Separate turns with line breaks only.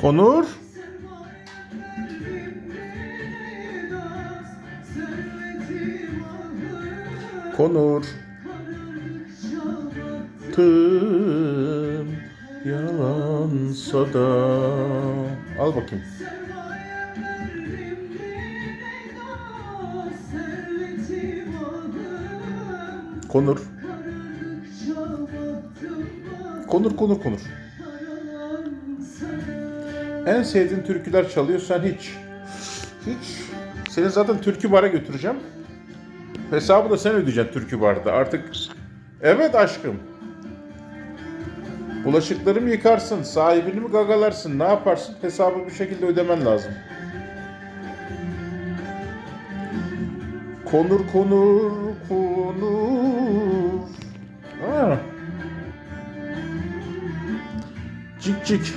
Konur. Konur. Tım yalansa da. Al bakayım. Konur. Konur konur konur. En sevdiğin türküler çalıyorsan hiç. Hiç. Seni zaten türkü bara götüreceğim. Hesabı da sen ödeyeceksin türkü barda. Artık evet aşkım. Bulaşıklarımı yıkarsın, sahibini mi gagalarsın, ne yaparsın? Hesabı bir şekilde ödemen lazım. Konur konur konur. Ha. Cik cik.